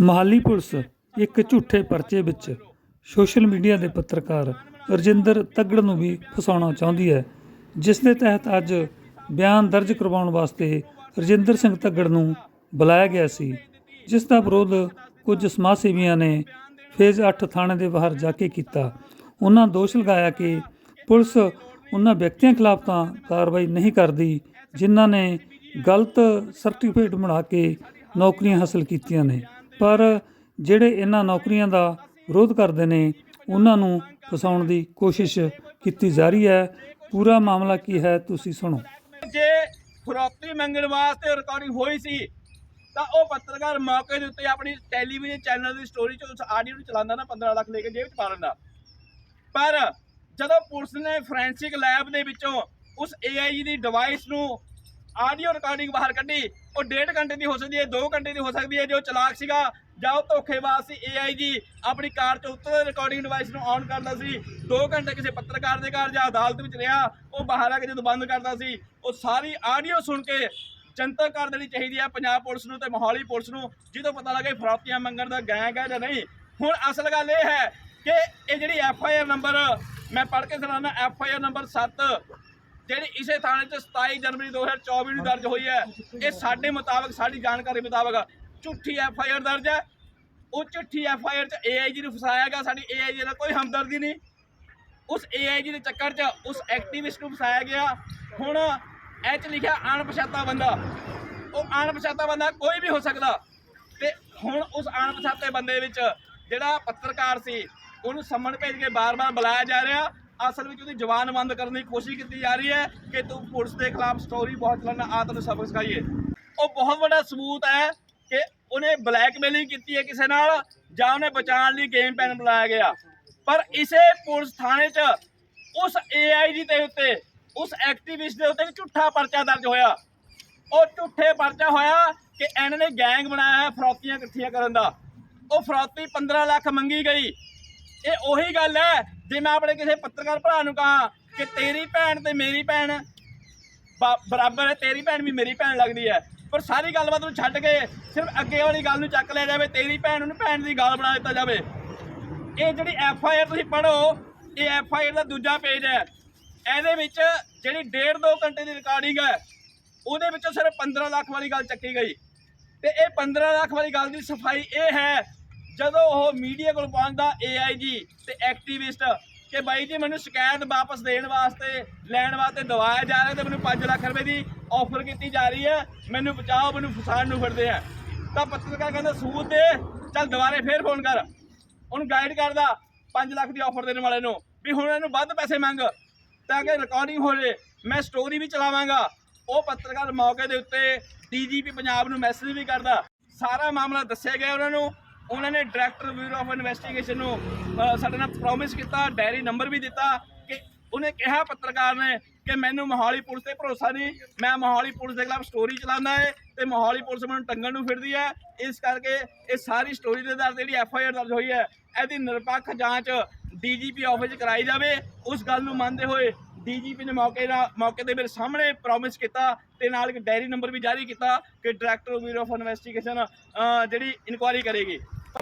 Mohali police ਇੱਕ ਝੂਠੇ ਪਰਚੇ ਵਿੱਚ ਸੋਸ਼ਲ ਮੀਡੀਆ ਦੇ ਪੱਤਰਕਾਰ ਰਜਿੰਦਰ ਤੱਗੜ ਨੂੰ ਵੀ ਫਸਾਉਣਾ ਚਾਹੁੰਦੀ ਹੈ, ਜਿਸ ਦੇ ਤਹਿਤ ਅੱਜ ਬਿਆਨ ਦਰਜ ਕਰਵਾਉਣ ਵਾਸਤੇ ਰਜਿੰਦਰ ਸਿੰਘ ਤੱਗੜ ਨੂੰ ਬੁਲਾਇਆ ਗਿਆ ਸੀ, ਜਿਸ ਦਾ ਵਿਰੋਧ ਕੁਝ ਸਮਾਜ ਸੇਵੀਆਂ ਨੇ ਫੇਜ਼ 8 ਥਾਣੇ ਦੇ ਬਾਹਰ ਜਾ ਕੇ ਕੀਤਾ। ਉਹਨਾਂ ਦੋਸ਼ ਲਗਾਇਆ ਕਿ ਪੁਲਿਸ ਉਹਨਾਂ ਵਿਅਕਤੀਆਂ ਖਿਲਾਫ ਤਾਂ ਕਾਰਵਾਈ ਨਹੀਂ ਕਰਦੀ, ਜਿਨ੍ਹਾਂ ਨੇ ਗਲਤ ਸਰਟੀਫਿਕੇਟ ਬਣਾ ਕੇ ਨੌਕਰੀਆਂ ਹਾਸਲ ਕੀਤੀਆਂ ਨੇ। ਪਰ ਜਿਹੜੇ ਇਹਨਾਂ ਨੌਕਰੀਆਂ ਦਾ ਵਿਰੋਧ ਕਰਦੇ ਨੇ, ਉਹਨਾਂ ਨੂੰ ਫਸਾਉਣ ਦੀ ਕੋਸ਼ਿਸ਼ ਕੀਤੀ ਜਾ ਰਹੀ ਹੈ। ਪੂਰਾ ਮਾਮਲਾ ਕੀ ਹੈ, ਤੁਸੀਂ ਸੁਣੋ। ਜੇ ਫਰੋਤੀ ਮੰਗਣ ਵਾਸਤੇ ਰਿਕਾਰਡਿੰਗ ਹੋਈ ਸੀ, ਤਾਂ ਉਹ ਪੱਤਰਕਾਰ ਮੌਕੇ ਦੇ ਉੱਤੇ ਆਪਣੀ ਟੈਲੀਵਿਜ਼ਨ ਚੈਨਲ ਦੀ ਸਟੋਰੀ 'ਚ ਉਸ ਆਡੀਓ ਨੂੰ ਚਲਾਉਂਦਾ ਨਾ 15 ਲੱਖ ਲੈ ਕੇ ਜੇਬ 'ਚ ਪਾ ਲੈਂਦਾ ਪਰ ਜਦੋਂ ਪੁਲਿਸ ਨੇ ਫੋਰੈਂਸਿਕ ਲੈਬ ਦੇ ਵਿੱਚੋਂ ਉਸ AI ਦੀ ਡਿਵਾਈਸ ਨੂੰ ਆਡੀਓ ਰਿਕਾਰਡਿੰਗ ਬਾਹਰ ਕੱਢੀ? ਉਹ ਡੇਢ ਘੰਟੇ ਦੀ ਹੋ ਸਕਦੀ ਹੈ 2 ਘੰਟੇ ਦੀ ਹੋ ਸਕਦੀ ਹੈ, ਜੋ ਚਲਾਕ ਸੀਗਾ, ਜਾਂ ਉਹ ਧੋਖੇਬਾਜ਼ ਸੀ AI ਜੀ, ਆਪਣੀ ਕਾਰ 'ਚ ਉੱਤਰ ਰਿਕਾਰਡਿੰਗ ਡਿਵਾਈਸ ਨੂੰ ਔਨ ਕਰਦਾ ਸੀ 2 ਘੰਟੇ ਕਿਸੇ ਪੱਤਰਕਾਰ ਦੇ ਘਰ ਜਾਂ ਅਦਾਲਤ ਵਿੱਚ ਰਿਹਾ, ਉਹ ਬਾਹਰ ਆ ਕੇ ਜਦੋਂ ਬੰਦ ਕਰਦਾ ਸੀ, ਉਹ ਸਾਰੀ ਆਡੀਓ ਸੁਣ ਕੇ ਜਨਤਕ ਕਰ ਦੇਣੀ ਚਾਹੀਦੀ ਹੈ, ਪੰਜਾਬ ਪੁਲਿਸ ਨੂੰ ਤੇ ਮੋਹਾਲੀ ਪੁਲਿਸ ਨੂੰ ਜਦੋਂ ਪਤਾ ਲੱਗੇ ਫਰਾਤੀਆਂ ਮੰਗਣ ਦਾ ਗੈਂਗ ਹੈ ਜਾਂ ਨਹੀਂ। ਹੁਣ ਅਸਲ ਗੱਲ ਇਹ ਹੈ ਕਿ ਇਹ ਜਿਹੜੀ ਐਫ ਆਈ ਆਰ ਨੰਬਰ ਮੈਂ ਪੜ੍ਹ ਕੇ ਸੁਣਾਉਣਾ ਐਫ ਆਈ ਆਰ ਨੰਬਰ 7 ਜਿਹੜੀ ਇਸੇ ਥਾਣੇ 'ਚ 27 ਜਨਵਰੀ 2024 ਨੂੰ ਦਰਜ ਹੋਈ ਹੈ, ਇਹ ਸਾਡੇ ਮੁਤਾਬਕ, ਸਾਡੀ ਜਾਣਕਾਰੀ ਮੁਤਾਬਕ ਝੂਠੀ ਐਫ ਆਈ ਆਰ ਦਰਜ ਹੈ। ਉਹ ਝੂਠੀ ਐਫ ਆਈ ਆਰ 'ਚ ਏ ਆਈ ਜੀ ਨੂੰ ਫਸਾਇਆ ਗਿਆ, ਸਾਡੀ ਏ ਆਈ ਜੀ ਨਾਲ ਕੋਈ ਹਮਦਰਦੀ ਨਹੀਂ। ਉਸ ਏ ਆਈ ਜੀ ਦੇ ਚੱਕਰ 'ਚ ਉਸ ਐਕਟਿਵਿਸਟ ਨੂੰ ਫਸਾਇਆ ਗਿਆ। ਹੁਣ ਇਹ 'ਚ ਲਿਖਿਆ ਅਣਪਛਾਤਾ ਬੰਦਾ। ਉਹ ਅਣਪਛਾਤਾ ਬੰਦਾ ਕੋਈ ਵੀ ਹੋ ਸਕਦਾ। ਤੇ ਹੁਣ ਉਸ ਅਣਪਛਾਤੇ ਬੰਦੇ ਵਿੱਚ ਜਿਹੜਾ ਪੱਤਰਕਾਰ ਸੀ, ਉਹਨੂੰ ਸੰਮਣ ਭੇਜ ਕੇ ਬਾਰ-ਬਾਰ ਬੁਲਾਇਆ ਜਾ ਰਿਹਾ। ਅਸਲ ਵਿੱਚ ਉਹਦੀ ਜ਼ੁਬਾਨ ਬੰਦ ਕਰਨ ਦੀ ਕੋਸ਼ਿਸ਼ ਕੀਤੀ ਜਾ ਰਹੀ ਹੈ ਕਿ ਤੂੰ ਪੁਲਿਸ ਦੇ ਖਿਲਾਫ ਸਟੋਰੀ ਬਹੁਤ ਚਲਾਉਣਾ ਆ ਤੈਨੂੰ ਸਬਕ ਸਿਖਾਈਏ। ਉਹ ਬਹੁਤ ਵੱਡਾ ਸਬੂਤ ਹੈ ਕਿ ਉਹਨੇ ਬਲੈਕਮੇਲਿੰਗ ਕੀਤੀ ਹੈ ਕਿਸੇ ਨਾਲ ਜਾਂ ਉਹਨੇ ਬਚਾਉਣ ਲਈ ਗੇਮ ਪੈਨ ਬੁਲਾਇਆ ਗਿਆ। ਪਰ ਇਸੇ ਪੁਲਿਸ ਥਾਣੇ 'ਚ ਉਸ ਏਆਈਜੀ ਦੇ ਉੱਤੇ, ਉਸ ਐਕਟਿਵਿਸਟ ਦੇ ਉੱਤੇ ਇੱਕ ਝੂਠਾ ਪਰਚਾ ਦਰਜ ਹੋਇਆ। ਉਹ ਝੂਠੇ ਪਰਚਾ ਹੋਇਆ ਕਿ ਇਹਨਾਂ ਨੇ ਗੈਂਗ ਬਣਾਇਆ ਹੈ ਫਰੌਤੀਆਂ ਇਕੱਠੀਆਂ ਕਰਨ ਦਾ। ਉਹ ਫਰੌਤੀ 15 ਲੱਖ ਮੰਗੀ ਗਈ। ਇਹ ਉਹੀ ਗੱਲ ਹੈ ਜੇ ਮੈਂ ਆਪਣੇ ਕਿਸੇ ਪੱਤਰਕਾਰ ਭਰਾ ਨੂੰ ਕਹਾਂ ਕਿ ਤੇਰੀ ਭੈਣ ਤੇ ਮੇਰੀ ਭੈਣ ਬ- ਬਰਾਬਰ ਹੈ, ਤੇਰੀ ਭੈਣ ਵੀ ਮੇਰੀ ਭੈਣ ਲੱਗਦੀ ਹੈ, ਪਰ ਸਾਰੀ ਗੱਲਬਾਤ ਨੂੰ ਛੱਡ ਕੇ ਸਿਰਫ ਅੱਗੇ ਵਾਲੀ ਗੱਲ ਨੂੰ ਚੱਕ ਲਿਆ ਜਾਵੇ, ਤੇਰੀ ਭੈਣ ਨੂੰ ਭੈਣ ਦੀ ਗਾਲ ਬਣਾ ਦਿੱਤਾ ਜਾਵੇ। ਇਹ ਜਿਹੜੀ ਐਫ ਆਈ ਆਰ ਤੁਸੀਂ ਪੜ੍ਹੋ, ਇਹ ਐਫ ਆਈ ਆਰ ਦਾ ਦੂਜਾ ਪੇਜ ਹੈ। ਇਹਦੇ ਵਿੱਚ ਜਿਹੜੀ ਡੇਢ ਦੋ ਘੰਟੇ ਦੀ ਰਿਕਾਰਡਿੰਗ ਹੈ, ਉਹਦੇ ਵਿੱਚੋਂ ਸਿਰਫ 15 ਲੱਖ ਵਾਲੀ ਗੱਲ ਚੱਕੀ ਗਈ। ਤੇ ਇਹ 15 ਲੱਖ ਵਾਲੀ ਗੱਲ ਦੀ ਸਫ਼ਾਈ ਇਹ ਹੈ ਜਦੋਂ ਉਹ ਮੀਡੀਆ ਕੋਲ ਪਹੁੰਚਦਾ ਏਆਈਜੀ ਤੇ ਐਕਟਿਵਿਸਟ ਕਿ ਬਾਈ ਜੀ ਮੈਨੂੰ ਸ਼ਿਕਾਇਤ ਵਾਪਸ ਦੇਣ ਵਾਸਤੇ, ਲੈਣ ਵਾਸਤੇ ਦਵਾਇਆ ਜਾ ਰਿਹਾ ਤੇ ਮੈਨੂੰ 5 ਲੱਖ ਰੁਪਏ ਦੀ ਆਫਰ ਕੀਤੀ ਜਾ ਰਹੀ ਹੈ। ਮੈਨੂੰ ਬਚਾਓ, ਮੈਨੂੰ ਫਸਾਣ ਨੂੰ ਫਿਰਦੇ ਆ। ਤਾਂ ਪੱਤਰਕਾਰ ਕਹਿੰਦਾ ਸਬੂਤ ਦੇ, ਚੱਲ ਦੁਬਾਰੇ ਫੇਰ ਫੋਨ ਕਰ। ਉਹਨੂੰ ਗਾਈਡ ਕਰਦਾ 5 ਲੱਖ ਦੀ ਆਫਰ ਦੇਣ ਵਾਲੇ ਨੂੰ, ਵੀ ਹੁਣ ਇਹਨੂੰ ਵੱਧ ਪੈਸੇ ਮੰਗ, ਤਾਂ ਕਿ ਰਿਕਾਰਡਿੰਗ ਹੋ ਜੇ, ਮੈਂ ਸਟੋਰੀ ਵੀ ਚਲਾਵਾਂਗਾ। ਉਹ ਪੱਤਰਕਾਰ ਮੌਕੇ ਦੇ ਉੱਤੇ ਡੀਜੀਪੀ ਪੰਜਾਬ ਨੂੰ ਮੈਸੇਜ ਵੀ ਕਰਦਾ। ਸਾਰਾ ਮਾਮਲਾ ਦੱਸਿਆ ਗਿਆ ਉਹਨਾਂ ਨੂੰ। ਉਹਨਾਂ ਨੇ ਡਾਇਰੈਕਟਰ ਬਿਊਰੋ ਆਫ ਇਨਵੈਸਟੀਗੇਸ਼ਨ ਨੂੰ ਸਾਡੇ ਨਾਲ ਪ੍ਰੋਮਿਸ ਕੀਤਾ ਡਾਇਰੀ ਨੰਬਰ ਵੀ ਦਿੱਤਾ ਕਿ ਉਹਨੇ ਕਿਹਾ ਪੱਤਰਕਾਰ ਨੇ ਕਿ ਮੈਨੂੰ ਮੋਹਾਲੀ ਪੁਲਿਸ ਤੇ ਭਰੋਸਾ ਨਹੀਂ, ਮੈਂ ਮੋਹਾਲੀ ਪੁਲਿਸ ਦੇ ਖਿਲਾਫ ਸਟੋਰੀ ਚਲਾਉਂਦਾ ਹੈ ਤੇ ਮੋਹਾਲੀ ਪੁਲਿਸ ਮੈਨੂੰ ਟੰਗਣ ਨੂੰ ਫਿਰਦੀ ਹੈ। ਇਸ ਕਰਕੇ ਇਹ ਸਾਰੀ ਸਟੋਰੀ ਦੇ ਆਧਾਰ ਤੇ ਜਿਹੜੀ ਐਫ ਆਈ ਆਰ ਦਰਜ ਹੋਈ ਹੈ, ਇਹਦੀ ਨਿਰਪੱਖ ਜਾਂਚ ਡੀਜੀਪੀ ਆਫਿਸ 'ਚ ਕਰਾਈ ਜਾਵੇ। ਉਸ ਗੱਲ ਨੂੰ ਮੰਨਦੇ ਹੋਏ ਡੀਜੀਪੀ ਨੇ ਮੌਕੇ ਦਾ ਮੌਕੇ ਤੇ ਮੇਰੇ ਸਾਹਮਣੇ ਪ੍ਰੋਮਿਸ ਕੀਤਾ ਤੇ ਨਾਲ ਇੱਕ ਡਾਇਰੀ ਨੰਬਰ ਵੀ ਜਾਰੀ ਕੀਤਾ ਕਿ ਡਾਇਰੈਕਟਰ ਬਿਊਰੋ ਆਫ ਇਨਵੈਸਟੀਗੇਸ਼ਨ ਜਿਹੜੀ ਇਨਕੁਆਇਰੀ ਕਰੇਗੀ।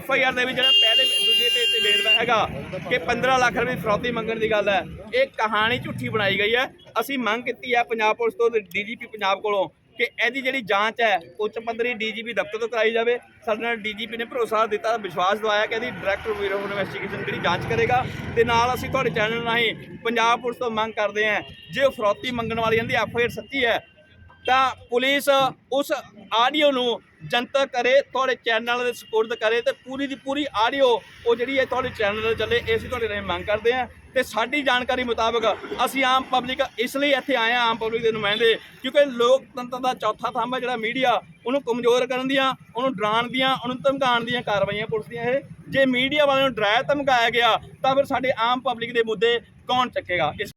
ਐਫ ਆਈ ਆਰ ਦੇ ਵਿੱਚ ਜਿਹੜਾ ਪਹਿਲੇ ਦੂਜੇ ਪੇਜ ਤੇ ਵੇਰਵਾ ਹੈਗਾ ਕਿ 15 ਲੱਖ ਰੁਪਏ ਫਰੌਤੀ ਮੰਗਣ ਦੀ ਗੱਲ ਹੈ। ਇਹ ਕਹਾਣੀ ਝੂਠੀ ਬਣਾਈ ਗਈ ਹੈ। ਅਸੀਂ ਮੰਗ ਕੀਤੀ ਹੈ ਪੰਜਾਬ ਪੁਲਿਸ ਤੋਂ ਡੀਜੀਪੀ ਪੰਜਾਬ ਕੋਲੋਂ ਕਿ ਇਹਦੀ ਜਿਹੜੀ ਜਾਂਚ ਹੈ, ਉੱਚ ਪੱਧਰੀ ਡੀਜੀਪੀ ਦਫ਼ਤਰ ਤੋਂ ਕਰਾਈ ਜਾਵੇ। ਸਾਡੇ ਨਾਲ ਡੀਜੀਪੀ ਨੇ ਭਰੋਸਾ ਦਿੱਤਾ, ਵਿਸ਼ਵਾਸ ਦਵਾਇਆ ਕਿ ਇਹਦੀ ਡਾਇਰੈਕਟਰ ਬਿਊਰੋ ਆਫ ਇਨਵੈਸਟੀਗੇਸ਼ਨ ਜਿਹੜੀ ਜਾਂਚ ਕਰੇਗਾ। ਤੇ ਨਾਲ ਅਸੀਂ ਤੁਹਾਡੇ ਚੈਨਲ ਰਾਹੀਂ ਪੰਜਾਬ ਪੁਲਿਸ ਤੋਂ ਮੰਗ ਕਰਦੇ ਹਾਂ, ਜੇ ਉਹ ਫਰੌਤੀ ਮੰਗਣ ਵਾਲੀ ਜਾਂਦੀ ਐਫ ਆਈ ਆਰ ਸੱਚੀ ਹੈ, ਤਾਂ ਪੁਲਿਸ ਉਸ ਆਡੀਓ ਨੂੰ ਜਨਤਕ ਕਰੇ, ਤੁਹਾਡੇ ਚੈਨਲ ਦੇ ਸਪੋਰਟ ਕਰੇ ਤੇ ਪੂਰੀ ਦੀ ਪੂਰੀ ਆਡੀਓ ਉਹ ਜਿਹੜੀ ਹੈ ਤੁਹਾਡੇ ਚੈਨਲ ਤੇ ਚੱਲੇ, ਇਹ ਅਸੀਂ ਤੁਹਾਡੇ ਨਾਲ ਮੰਗ ਕਰਦੇ ਹਾਂ। ਤੇ ਸਾਡੀ ਜਾਣਕਾਰੀ ਮੁਤਾਬਕ ਅਸੀਂ ਆਮ ਪਬਲਿਕ ਇਸ ਲਈ ਇੱਥੇ ਆਏ ਹਾਂ, ਆਮ ਪਬਲਿਕ ਦੇ ਨੁਮਾਇੰਦੇ, ਕਿਉਂਕਿ ਲੋਕਤੰਤਰ ਦਾ ਚੌਥਾ ਥੰਮ ਹੈ ਜਿਹੜਾ ਮੀਡੀਆ ਉਹਨੂੰ ਕਮਜ਼ੋਰ ਕਰਨ ਦੀਆਂ, ਉਹਨੂੰ ਡਰਾਉਣ ਦੀਆਂ, ਉਹਨੂੰ ਧਮਕਾਉਣ ਦੀਆਂ ਕਾਰਵਾਈਆਂ ਪੁਲਿਸ ਦੀਆਂ ਇਹ। ਜੇ ਮੀਡੀਆ ਵਾਲਿਆਂ ਨੂੰ ਡਰਾਇਆ, ਧਮਕਾਇਆ ਗਿਆ, ਤਾਂ ਫਿਰ ਸਾਡੇ ਆਮ ਪਬਲਿਕ ਦੇ ਮੁੱਦੇ ਕੌਣ ਚੱਕੇਗਾ? ਇਸ